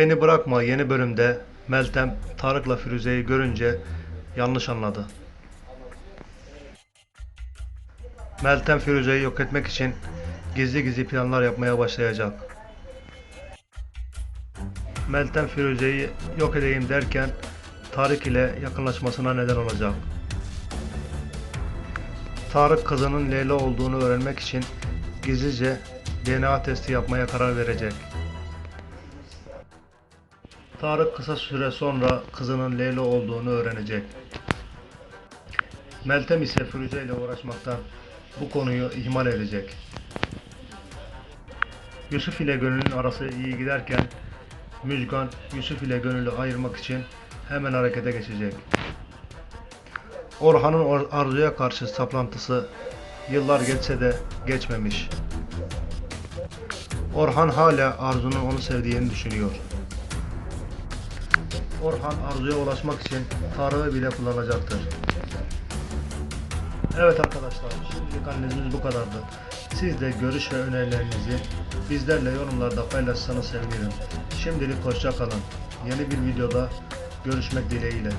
Beni Bırakma yeni bölümde Meltem Tarık'la Firuze'yi görünce yanlış anladı. Meltem Firuze'yi yok etmek için gizli gizli planlar yapmaya başlayacak. Meltem Firuze'yi yok edeyim derken Tarık ile yakınlaşmasına neden olacak. Tarık kızının Leyla olduğunu öğrenmek için gizlice DNA testi yapmaya karar verecek. Tarık kısa süre sonra kızının Leyla olduğunu öğrenecek. Meltem ise Firuze ile uğraşmaktan bu konuyu ihmal edecek. Yusuf ile Gönül'ün arası iyi giderken Müjgan Yusuf ile Gönül'ü ayırmak için hemen harekete geçecek. Orhan'ın Or- Arzu'ya karşı saplantısı yıllar geçse de geçmemiş. Orhan hala Arzu'nun onu sevdiğini düşünüyor. Orhan Arzu'ya ulaşmak için Tarık'ı bile kullanacaktır. Evet arkadaşlar, şimdilik analizimiz bu kadardı. Siz de görüş ve önerilerinizi bizlerle yorumlarda paylaşsanız sevinirim. Şimdilik hoşça kalın. Yeni bir videoda görüşmek dileğiyle.